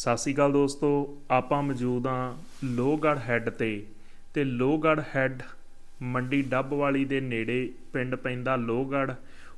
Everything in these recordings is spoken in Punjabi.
ਸਤਿ ਸ਼੍ਰੀ ਅਕਾਲ ਦੋਸਤੋ, ਆਪਾਂ ਮੌਜੂਦ ਹਾਂ ਲੋਹਗੜ੍ਹ ਹੈੱਡ ਤੇ ਤੇ ਲੋਹਗੜ੍ਹ ਹੈੱਡ ਮੰਡੀ ਡੱਬ ਵਾਲੀ ਦੇ ਨੇੜੇ ਪਿੰਡ ਪੈਂਦਾ ਲੋਹਗੜ੍ਹ।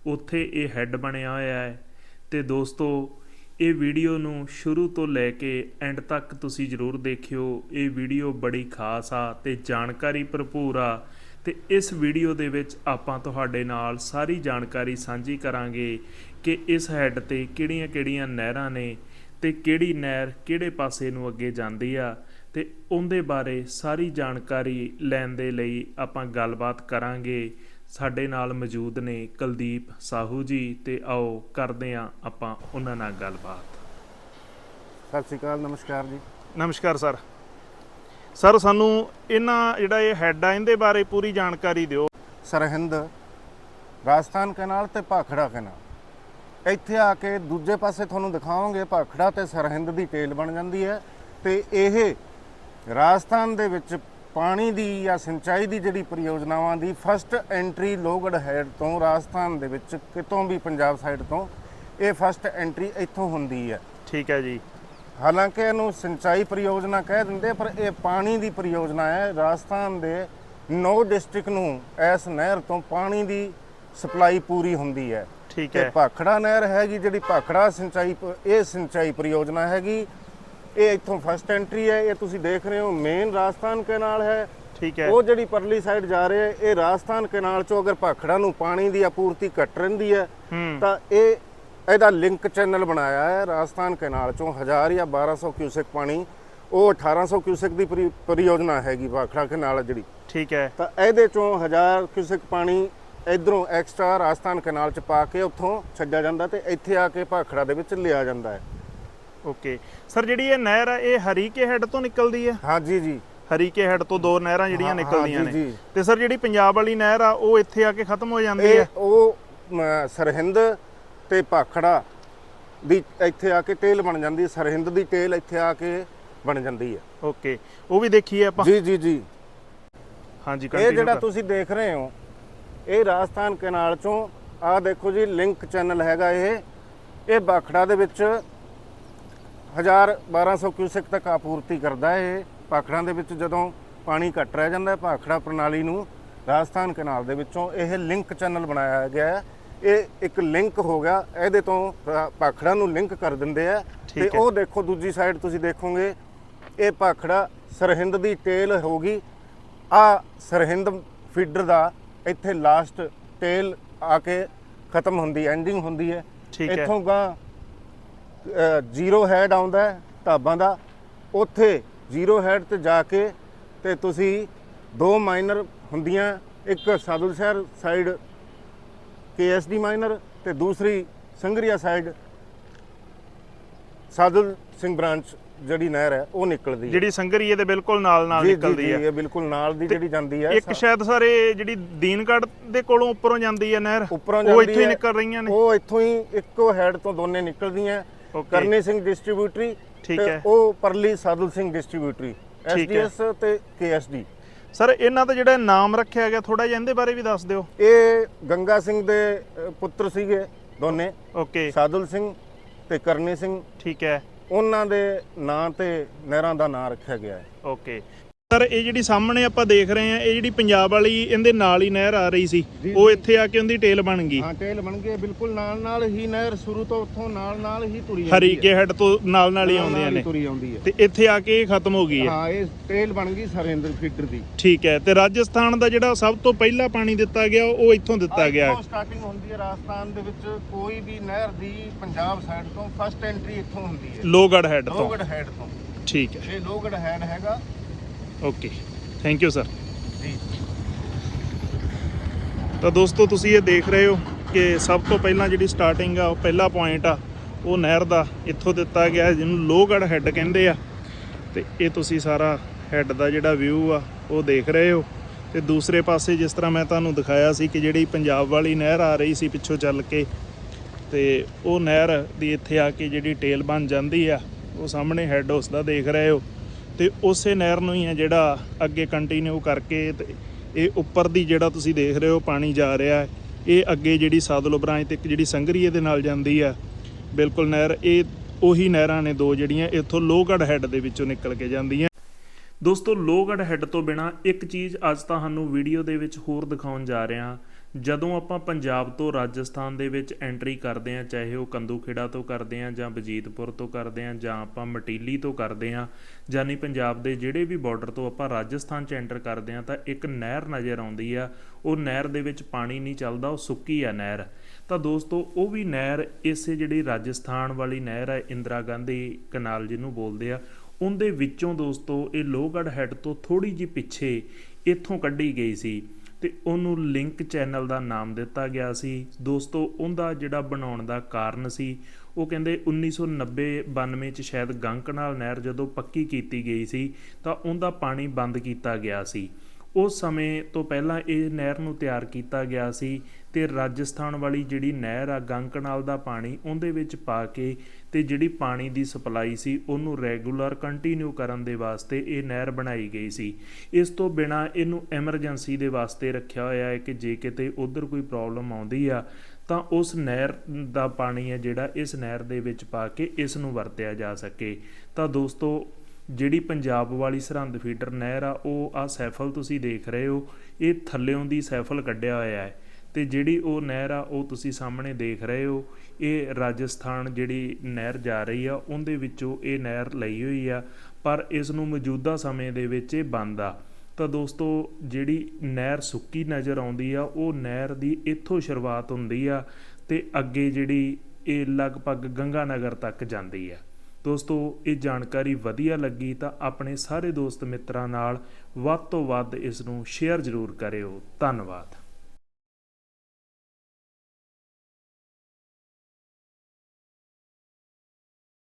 ਉੱਥੇ ਇਹ ਹੈੱਡ ਬਣਿਆ ਹੋਇਆ ਹੈ। ਤੇ ਦੋਸਤੋ, ਇਹ ਵੀਡੀਓ ਨੂੰ ਸ਼ੁਰੂ ਤੋਂ ਲੈ ਕੇ ਐਂਡ ਤੱਕ ਤੁਸੀਂ ਜ਼ਰੂਰ ਦੇਖਿਓ। ਇਹ ਵੀਡੀਓ ਬੜੀ ਖਾਸ ਆ ਤੇ ਜਾਣਕਾਰੀ ਭਰਪੂਰ ਆ। ਤੇ ਇਸ ਵੀਡੀਓ ਦੇ ਵਿੱਚ ਆਪਾਂ ਤੁਹਾਡੇ ਨਾਲ ਸਾਰੀ ਜਾਣਕਾਰੀ ਸਾਂਝੀ ਕਰਾਂਗੇ ਕਿ ਇਸ ਹੈੱਡ ਤੇ ਕਿਹੜੀਆਂ-ਕਿਹੜੀਆਂ ਨਹਿਰਾਂ ਨੇ ਤੇ ਕਿਹੜੀ ਨਹਿਰ ਕਿਹੜੇ ਪਾਸੇ ਨੂੰ ਅੱਗੇ ਜਾਂਦੀ ਆ ਤੇ ਉਹਦੇ ਬਾਰੇ ਸਾਰੀ ਜਾਣਕਾਰੀ ਲੈਣ ਦੇ ਲਈ ਆਪਾਂ ਗੱਲਬਾਤ ਕਰਾਂਗੇ। ਸਾਡੇ ਨਾਲ ਮੌਜੂਦ ਨੇ ਕੁਲਦੀਪ ਸਾਹੂ ਜੀ ਤੇ ਆਓ ਕਰਦੇ ਆ ਆਪਾਂ ਉਹਨਾਂ ਨਾਲ ਗੱਲਬਾਤ। ਸਤਿ ਸ਼੍ਰੀ ਅਕਾਲ ਨਮਸਕਾਰ ਜੀ। ਨਮਸਕਾਰ ਸਰ। ਸਰ ਸਾਨੂੰ ਇਹਨਾਂ ਜਿਹੜਾ ਇਹ ਹੈੱਡ ਆ ਇਹਦੇ ਬਾਰੇ ਪੂਰੀ ਜਾਣਕਾਰੀ ਦਿਓ। ਸਰਹਿੰਦ ਰਾਜਸਥਾਨ ਕਨਾਲ ਤੇ ਭਾਖੜਾ ਕਨਾਲ। ਇੱਥੇ ਆ ਕੇ ਦੂਜੇ ਪਾਸੇ ਤੁਹਾਨੂੰ ਦਿਖਾਵਾਂਗੇ ਭਾਖੜਾ ਤੇ ਸਰਹਿੰਦ ਦੀ ਟੇਲ ਬਣ ਜਾਂਦੀ ਹੈ ਤੇ ਇਹ ਰਾਜਸਥਾਨ ਦੇ ਵਿੱਚ ਪਾਣੀ ਦੀ ਜਾਂ ਸਿੰਚਾਈ ਦੀ ਜਿਹੜੀ ਪਰਿਯੋਜਨਾਵਾਂ ਦੀ ਫਸਟ ਐਂਟਰੀ ਲੋਹਗੜ੍ਹ ਹੈਡ ਤੋਂ ਰਾਜਸਥਾਨ ਦੇ ਵਿੱਚ ਕਿਤੋਂ ਵੀ ਪੰਜਾਬ ਸਾਈਡ ਤੋਂ ਇਹ ਫਸਟ ਐਂਟਰੀ ਇੱਥੋਂ ਹੁੰਦੀ ਹੈ। ਠੀਕ ਹੈ ਜੀ। ਹਾਲਾਂਕਿ ਇਹਨੂੰ ਸਿੰਚਾਈ ਪਰਿਯੋਜਨਾ ਕਹਿ ਦਿੰਦੇ ਪਰ ਇਹ ਪਾਣੀ ਦੀ ਪਰਿਯੋਜਨਾ ਹੈ। ਰਾਜਸਥਾਨ ਦੇ 9 ਡਿਸਟ੍ਰਿਕਟ ਨੂੰ ਇਸ ਨਹਿਰ ਤੋਂ ਪਾਣੀ ਦੀ ਸਪਲਾਈ ਪੂਰੀ ਹੁੰਦੀ ਹੈ। ਠੀਕ ਤੇ ਹੈ। ਭਾਖੜਾ ਨਹਿਰ ਹੈਗੀ ਜਿਹੜੀ ਭਾਖੜਾ ਸਿੰਚਾਈ ਇਹ ਸਿੰਚਾਈ ਪਰਿਯੋਜਨਾ ਹੈਗੀ। ਇਹ ਇੱਥੋਂ ਫਸਟ ਐਂਟਰੀ ਹੈ ਇਹ ਤੁਸੀਂ ਦੇਖ ਰਹੇ ਹੋ ਮੇਨ ਰਾਜਸਥਾਨ ਕਨਾਲ ਹੈ। ਠੀਕ ਹੈ। ਉਹ ਜਿਹੜੀ ਪਰਲੀ ਸਾਈਡ ਜਾ ਰਹੇ ਹੈ ਇਹ ਰਾਜਸਥਾਨ ਕਨਾਲ ਚੋਂ ਅਗਰ ਭਾਖੜਾ ਨੂੰ ਪਾਣੀ ਦੀ ਆਪੂਰਤੀ ਘਟ ਰਹਿੰਦੀ ਹੈ ਤਾਂ ਇਹ ਇਹਦਾ ਲਿੰਕ ਚੈਨਲ ਬਣਾਇਆ ਹੈ ਰਾਜਸਥਾਨ ਕਨਾਲ ਚੋਂ 1000 ਜਾਂ 1200 ਕਿਊਸੈਕ ਪਾਣੀ। ਉਹ 1800 ਕਿਊਸੈਕ ਦੀ ਪਰੀ- ਪਰਿਯੋਜਨਾ ਹੈਗੀ ਭਾਖੜਾ ਕਨਾਲ ਜਿਹੜੀ। ਠੀਕ ਹੈ। ਤਾਂ ਇਹਦੇ ਚੋਂ 1000 ਕਿਊਸੈਕ ਪਾਣੀ ਇਧਰੋਂ ਐਕਸਟਰਾ ਰਾਜਸਥਾਨ ਕਨਾਲ ਚ ਪਾ ਕੇ ਉੱਥੋਂ ਛੱਡਿਆ ਜਾਂਦਾ ਤੇ ਇੱਥੇ ਆ ਕੇ ਭਾਖੜਾ ਦੇ ਵਿੱਚ ਲਿਆ ਜਾਂਦਾ ਹੈ। ਓਕੇ ਸਰ ਜਿਹੜੀ ਇਹ ਨਹਿਰ ਆ ਇਹ ਹਰੀਕੇ ਹੈੱਡ ਤੋਂ ਨਿਕਲਦੀ ਹੈ? ਹਾਂਜੀ ਜੀ। ਹਰੀਕੇ ਹੈੱਡ ਤੋਂ ਦੋ ਨਹਿਰਾਂ ਜਿਹੜੀਆਂ ਨਿਕਲਦੀਆਂ ਨੇ। ਤੇ ਸਰ ਜਿਹੜੀ ਪੰਜਾਬ ਵਾਲੀ ਨਹਿਰ ਆ ਉਹ ਇੱਥੇ ਆ ਕੇ ਖਤਮ ਹੋ ਜਾਂਦੀ ਹੈ? ਉਹ ਸਰਹਿੰਦ ਤੇ ਭਾਖੜਾ ਦੀ ਇੱਥੇ ਆ ਕੇ ਟੇਲ ਬਣ ਜਾਂਦੀ ਹੈ। ਸਰਹਿੰਦ ਦੀ ਟੇਲ ਇੱਥੇ ਆ ਕੇ ਬਣ ਜਾਂਦੀ ਹੈ। ਓਕੇ ਉਹ ਵੀ ਦੇਖੀਏ ਆਪਾਂ। ਜੀ ਜੀ ਜੀ। ਹਾਂਜੀ ਇਹ ਜਿਹੜਾ ਤੁਸੀਂ ਦੇਖ ਰਹੇ ਹੋ ਇਹ ਰਾਜਸਥਾਨ ਕਨਾਲ ਚੋਂ ਆਹ ਦੇਖੋ ਜੀ ਲਿੰਕ ਚੈਨਲ ਹੈਗਾ ਇਹ। ਇਹ ਬਾਖੜਾ ਦੇ ਵਿੱਚ 1000 1200 ਕਿਊਸੈਕ ਤੱਕ ਆਪੂਰਤੀ ਕਰਦਾ ਹੈ ਇਹ। ਭਾਖੜਾਂ ਦੇ ਵਿੱਚ ਜਦੋਂ ਪਾਣੀ ਘਟ ਰਹਿ ਜਾਂਦਾ ਹੈ ਭਾਖੜਾ ਪ੍ਰਣਾਲੀ ਨੂੰ ਰਾਜਸਥਾਨ ਕਨਾਲ ਦੇ ਵਿੱਚੋਂ ਇਹ ਲਿੰਕ ਚੈਨਲ ਬਣਾਇਆ ਗਿਆ ਹੈ। ਇਹ ਇੱਕ ਲਿੰਕ ਹੋ ਗਿਆ ਇਹਦੇ ਤੋਂ ਭਾਖੜਾ ਨੂੰ ਲਿੰਕ ਕਰ ਦਿੰਦੇ ਆ। ਤੇ। ਉਹ ਦੇਖੋ ਦੂਜੀ ਸਾਈਡ ਤੁਸੀਂ ਦੇਖੋਗੇ ਇਹ ਭਾਖੜਾ ਸਰਹਿੰਦ ਦੀ ਟੇਲ ਹੋਗੀ ਆ ਸਰਹਿੰਦ ਫੀਡਰ ਦਾ ਇੱਥੇ ਲਾਸਟ ਟੇਲ ਆ ਕੇ ਖਤਮ ਹੁੰਦੀ ਐਂਡਿੰਗ ਹੁੰਦੀ ਹੈ। ਠੀਕ ਹੈ। ਇੱਥੋਂ ਗਾਂ ਜ਼ੀਰੋ ਹੈਡ ਆਉਂਦਾ ਢਾਬਾਂ ਦਾ। ਉੱਥੇ ਜ਼ੀਰੋ ਹੈਡ ਤੇ ਜਾ ਕੇ ਤੇ ਤੁਸੀਂ ਦੋ ਮਾਈਨਰ ਹੁੰਦੀਆਂ ਇੱਕ ਸਾਦੁਲ ਸ਼ਹਿਰ ਸਾਈਡ ਕੇਐਸਡੀ ਮਾਈਨਰ ਤੇ ਦੂਸਰੀ ਸੰਗਰੀਆ ਸਾਈਡ ਸਾਦੁਲ ਸਿੰਘ ਬ੍ਰਾਂਚ ਜਿਹੜੀ ਨਹਿਰ ਹੈ ਉਹ ਨਿਕਲਦੀ ਹੈ। ਜਿਹੜੀ ਸੰਗਰੀਏ ਦੇ ਬਿਲਕੁਲ ਨਾਲ ਨਾਲ ਜੀ, ਜੀ, ਨਿਕਲਦੀ ਜੀ, ਹੈ। ਇਹ ਬਿਲਕੁਲ ਨਾਲ ਦੀ ਜਿਹੜੀ ਜਾਂਦੀ ਹੈ ਇੱਕ ਸ਼ਾਇਦ ਸਰ ਜਿਹੜੀ ਦੀਨਗੜ੍ਹ ਦੇ ਕੋਲੋਂ ਉੱਪਰੋਂ ਜਾਂਦੀ ਹੈ ਨਹਿਰ ਉੱਪਰੋਂ ਉਹ ਜਾਂਦੀ ਇੱਥੋਂ ਹੀ ਹੈ। ਨਿਕਲ ਰਹੀਆਂ ਨੇ। ਉਹ ਇੱਥੋਂ ਹੀ ਇੱਕੋ ਹੈਡ ਤੋਂ ਦੋਨੇ ਨਿਕਲਦੀਆਂ। Okay. ਕਰਨੀ ਸਿੰਘ ਡਿਸਟ੍ਰੀਬਿਊਟਰੀ ਠੀਕ ਤੇ ਹੈ। ਉਹ ਪਰਲੀ ਸਾਦੁਲ ਸਿੰਘ ਡਿਸਟ੍ਰੀਬਿਊਟਰੀ ਠੀਕ ਹੈ। ਐਸਡੀਐਸ ਤੇ ਕੇਐਸਡੀ ਸਰ ਇਹਨਾਂ ਦਾ ਜਿਹੜਾ ਨਾਮ ਰੱਖਿਆ ਗਿਆ ਥੋੜਾ ਜਿਹਾ ਇਹਦੇ ਬਾਰੇ ਵੀ ਦੱਸ ਦਿਓ। ਇਹ ਗੰਗਾ ਸਿੰਘ ਦੇ ਅ, ਪੁੱਤਰ ਸੀਗੇ ਦੋਨੇ। ਓਕੇ ਸਾਦੁਲ ਸਿੰਘ ਤੇ ਕਰਨੀ ਸਿੰਘ। ਠੀਕ ਹੈ। ਉਹਨਾਂ ਦੇ ਨਾਂ ਤੇ ਨਹਿਰਾਂ ਦਾ ਨਾਂ ਰੱਖਿਆ ਗਿਆ ਹੈ। ਓਕੇ ਸਰ ਇਹ ਜਿਹੜੀ ਸਾਹਮਣੇ ਆਪਾਂ ਦੇਖ ਰਹੇ ਆ ਇਹ ਜਿਹੜੀ ਪੰਜਾਬ ਵਾਲੀ ਇਹਦੇ ਨਾਲ ਹੀ ਨਹਿਰ ਆ ਰਹੀ ਸੀ। ਉਹ। ਇੱਥੇ ਆ ਕੇ ਉਹਦੀ ਟੇਲ ਬਣ ਗਈ। ਹਾਂ ਟੇਲ ਬਣ ਗਏ ਬਿਲਕੁਲ ਨਾਲ ਨਾਲ ਹੀ ਨਹਿਰ ਸ਼ੁਰੂ ਤੋਂ ਉੱਥੋਂ ਨਾਲ ਨਾਲ ਹੀ ਤੁਰੀ ਜਾਂਦੀ ਹਰੀਕੇ ਹੈੱਡ ਤੋਂ ਨਾਲ ਨਾਲ ਹੀ ਆਉਂਦੀਆਂ ਨੇ। ਤੁਰੀ ਆਉਂਦੀ ਹੈ। ਤੇ ਇੱਥੇ ਆ ਕੇ ਇਹ ਖਤਮ ਹੋ ਗਈ ਹੈ। ਹਾਂ ਇਹ ਟੇਲ ਬਣ ਗਈ ਸਰੇਂਦਰ ਫੀਡਰ ਦੀ। ਠੀਕ ਹੈ ਤੇ ਰਾਜਸਥਾਨ ਦਾ ਜਿਹੜਾ ਸਭ ਤੋਂ ਪਹਿਲਾ ਪਾਣੀ ਦਿੱਤਾ ਗਿਆ ਉਹ ਇੱਥੋਂ ਦਿੱਤਾ ਗਿਆ ਇੱਥੋਂ ਸਟਾਰਟਿੰਗ ਹੁੰਦੀ ਹੈ ਰਾਜਸਥਾਨ ਦੇ ਵਿੱਚ। ਕੋਈ ਵੀ ਨਹਿਰ ਦੀ ਪੰਜਾਬ ਸਾਈਡ ਤੋਂ ਫਸਟ ਐਂਟਰੀ ਇੱਥੋਂ ਹੁੰਦੀ ਹੈ। ਲੋਹਗੜ੍ਹ ਹੈੱਡ ਤੋਂ। ਲੋਹਗੜ੍ਹ ਹੈਡ ਤੋਂ। ਠੀਕ ਹੈ। ਇਹ ਲੋਹਗੜ੍ਹ ਹੈਡ ਹੈਗਾ। ਓਕੇ ਥੈਂਕ ਯੂ ਸਰ ਤਾਂ ਦੋਸਤੋ, ਤੁਸੀਂ ਇਹ ਦੇਖ ਰਹੇ ਹੋ ਕਿ ਸਭ ਤੋਂ ਪਹਿਲਾਂ ਜਿਹੜੀ ਸਟਾਰਟਿੰਗ ਆ, ਉਹ ਪਹਿਲਾ ਪੁਆਇੰਟ ਆ, ਉਹ ਨਹਿਰ ਦਾ ਇੱਥੋਂ ਦਿੱਤਾ ਗਿਆ ਜਿਹਨੂੰ ਲੋਹਗੜ੍ਹ ਹੈੱਡ ਕਹਿੰਦੇ ਆ। ਤੇ ਇਹ ਤੁਸੀਂ ਸਾਰਾ ਹੈੱਡ ਦਾ ਜਿਹੜਾ ਵਿਊ ਆ, ਉਹ ਦੇਖ ਰਹੇ ਹੋ। ਤੇ ਦੂਸਰੇ ਪਾਸੇ ਜਿਸ ਤਰ੍ਹਾਂ ਮੈਂ ਤੁਹਾਨੂੰ ਦਿਖਾਇਆ ਸੀ ਕਿ ਜਿਹੜੀ ਪੰਜਾਬ ਵਾਲੀ ਨਹਿਰ ਆ ਰਹੀ ਸੀ ਪਿੱਛੋਂ ਚੱਲ ਕੇ, ਤੇ ਉਹ ਨਹਿਰ ਦੀ ਇੱਥੇ ਆ ਕੇ ਜਿਹੜੀ ਟੇਲ ਬਣ ਜਾਂਦੀ ਆ, ਉਹ ਸਾਹਮਣੇ ਹੈੱਡ ਉਸ ਦਾ ਦੇਖ ਰਹੇ ਹੋ। ਤੇ ਉਸੇ ਨਹਿਰ ਨੂੰ ਹੀ ਹੈ ਜਿਹੜਾ ਅੱਗੇ ਕੰਟੀਨਿਊ ਕਰਕੇ ਤੇ ਇਹ ਉੱਪਰ ਦੀ ਜਿਹੜਾ ਤੁਸੀਂ ਦੇਖ ਰਹੇ ਹੋ ਪਾਣੀ ਜਾ ਰਿਹਾ ਹੈ, ਇਹ ਅੱਗੇ ਜਿਹੜੀ ਸਾਦਲੋ ਬ੍ਰਾਂਚ ਤੇ ਇੱਕ ਜਿਹੜੀ ਸੰਗਰੀਏ ਦੇ ਨਾਲ ਜਾਂਦੀ ਆ, ਬਿਲਕੁਲ ਨਹਿਰ, ਇਹ ਉਹੀ ਨਹਿਰਾਂ ਨੇ ਦੋ ਜਿਹੜੀਆਂ ਇੱਥੋਂ ਲੋਹਗੜ੍ਹ ਹੈੱਡ ਦੇ ਵਿੱਚੋਂ ਨਿਕਲ ਕੇ ਜਾਂਦੀਆਂ। ਦੋਸਤੋ, ਲੋਹਗੜ੍ਹ ਹੈੱਡ ਤੋਂ ਬਿਨਾ ਇੱਕ ਚੀਜ਼ ਅੱਜ ਤੁਹਾਨੂੰ ਵੀਡੀਓ ਦੇ ਵਿੱਚ ਹੋਰ ਦਿਖਾਉਣ ਜਾ ਰਿਹਾ ਜਦੋਂ ਆਪਾਂ ਪੰਜਾਬ ਤੋਂ ਰਾਜਸਥਾਨ ਦੇ ਵਿੱਚ ਐਂਟਰੀ ਕਰਦੇ ਹਾਂ, ਚਾਹੇ ਉਹ ਕੰਦੂਖੇੜਾ ਤੋਂ ਕਰਦੇ ਹਾਂ ਜਾਂ ਬਜੀਤਪੁਰ ਤੋਂ ਕਰਦੇ ਹਾਂ ਜਾਂ ਆਪਾਂ ਮਟੀਲੀ ਤੋਂ ਕਰਦੇ ਹਾਂ, ਯਾਨੀ ਪੰਜਾਬ ਦੇ ਜਿਹੜੇ ਵੀ ਬਾਰਡਰ ਤੋਂ ਆਪਾਂ ਰਾਜਸਥਾਨ 'ਚ ਐਂਟਰ ਕਰਦੇ ਹਾਂ, ਤਾਂ ਇੱਕ ਨਹਿਰ ਨਜ਼ਰ ਆਉਂਦੀ ਆ। ਉਹ ਨਹਿਰ ਦੇ ਵਿੱਚ ਪਾਣੀ ਨਹੀਂ ਚੱਲਦਾ, ਉਹ ਸੁੱਕੀ ਆ ਨਹਿਰ। ਤਾਂ ਦੋਸਤੋ, ਉਹ ਵੀ ਨਹਿਰ ਇਸੇ ਜਿਹੜੀ ਰਾਜਸਥਾਨ ਵਾਲੀ ਨਹਿਰ ਹੈ ਇੰਦਰਾ ਗਾਂਧੀ ਕਨਾਲ ਜਿਹਨੂੰ ਬੋਲਦੇ ਆ, ਉਹਦੇ ਵਿੱਚੋਂ ਦੋਸਤੋ ਇਹ ਲੋਹਗੜ੍ਹ ਹੈੱਡ ਤੋਂ ਥੋੜੀ ਜਿਹੀ ਪਿੱਛੇ ਇੱਥੋਂ ਕੱਢੀ ਗਈ ਸੀ। ਅਤੇ ਉਹਨੂੰ ਲਿੰਕ ਚੈਨਲ ਦਾ ਨਾਮ ਦਿੱਤਾ ਗਿਆ ਸੀ। ਦੋਸਤੋ, ਉਹਦਾ ਜਿਹੜਾ ਬਣਾਉਣ ਦਾ ਕਾਰਨ ਸੀ, ਉਹ ਕਹਿੰਦੇ 1990 92 ਚ ਸ਼ਾਇਦ ਗੰਕ ਨਾਲ ਨਹਿਰ ਜਦੋਂ ਪੱਕੀ ਕੀਤੀ ਗਈ ਸੀ, ਤਾਂ ਉਹਦਾ ਪਾਣੀ ਬੰਦ ਕੀਤਾ ਗਿਆ ਸੀ। ਉਸ ਸਮੇਂ ਤੋਂ ਪਹਿਲਾਂ ਇਹ ਨਹਿਰ ਨੂੰ ਤਿਆਰ ਕੀਤਾ ਗਿਆ ਸੀ ਅਤੇ ਰਾਜਸਥਾਨ ਵਾਲੀ ਜਿਹੜੀ ਨਹਿਰ ਆ ਗੰਕਨਾਲ ਦਾ ਪਾਣੀ ਉਹਦੇ ਵਿੱਚ ਪਾ ਕੇ ਅਤੇ ਜਿਹੜੀ ਪਾਣੀ ਦੀ ਸਪਲਾਈ ਸੀ, ਉਹਨੂੰ ਰੈਗੂਲਰ ਕੰਟੀਨਿਊ ਕਰਨ ਦੇ ਵਾਸਤੇ ਇਹ ਨਹਿਰ ਬਣਾਈ ਗਈ ਸੀ। ਇਸ ਤੋਂ ਬਿਨਾਂ ਇਹਨੂੰ ਐਮਰਜੈਂਸੀ ਦੇ ਵਾਸਤੇ ਰੱਖਿਆ ਹੋਇਆ ਹੈ ਕਿ ਜੇ ਕਿਤੇ ਉਧਰ ਕੋਈ ਪ੍ਰੋਬਲਮ ਆਉਂਦੀ ਆ, ਤਾਂ ਉਸ ਨਹਿਰ ਦਾ ਪਾਣੀ ਹੈ ਜਿਹੜਾ ਇਸ ਨਹਿਰ ਦੇ ਵਿੱਚ ਪਾ ਕੇ ਇਸ ਨੂੰ ਵਰਤਿਆ ਜਾ ਸਕੇ। ਤਾਂ ਦੋਸਤੋ ਜਿਹੜੀ ਪੰਜਾਬ ਵਾਲੀ ਸਰਹੰਦ ਫੀਡਰ ਨਹਿਰ ਆ, ਉਹ ਆ ਸੈਫਲ ਤੁਸੀਂ ਦੇਖ ਰਹੇ ਹੋ, ਇਹ ਥੱਲਿਓਂ ਦੀ ਸੈਫਲ ਕੱਢਿਆ ਹੋਇਆ ਹੈ। ਤੇ ਜਿਹੜੀ ਉਹ ਨਹਿਰ ਆ, ਉਹ ਤੁਸੀਂ ਸਾਹਮਣੇ ਦੇਖ ਰਹੇ ਹੋ, ਇਹ ਰਾਜਸਥਾਨ ਜਿਹੜੀ ਨਹਿਰ ਜਾ ਰਹੀ ਆ, ਉਹਦੇ ਵਿੱਚੋਂ ਇਹ ਨਹਿਰ ਲਈ ਹੋਈ ਆ, ਪਰ ਇਸ ਨੂੰ ਮੌਜੂਦਾ ਸਮੇਂ ਦੇ ਵਿੱਚ ਇਹ ਬੰਦ ਆ। ਤਾਂ ਦੋਸਤੋ, ਜਿਹੜੀ ਨਹਿਰ ਸੁੱਕੀ ਨਜ਼ਰ ਆਉਂਦੀ ਆ, ਉਹ ਨਹਿਰ ਦੀ ਇੱਥੋਂ ਸ਼ੁਰੂਆਤ ਹੁੰਦੀ ਆ, ਤੇ ਅੱਗੇ ਜਿਹੜੀ ਇਹ ਲਗਭਗ ਗੰਗਾ ਨਗਰ ਤੱਕ ਜਾਂਦੀ ਆ। ਦੋਸਤੋ, ਇਹ ਜਾਣਕਾਰੀ ਵਧੀਆ ਲੱਗੀ ਤਾਂ ਆਪਣੇ ਸਾਰੇ ਦੋਸਤ ਮਿੱਤਰਾਂ ਨਾਲ ਵੱਧ ਤੋਂ ਵੱਧ ਇਸ ਨੂੰ ਸ਼ੇਅਰ ਜ਼ਰੂਰ ਕਰਿਓ। ਧੰਨਵਾਦ।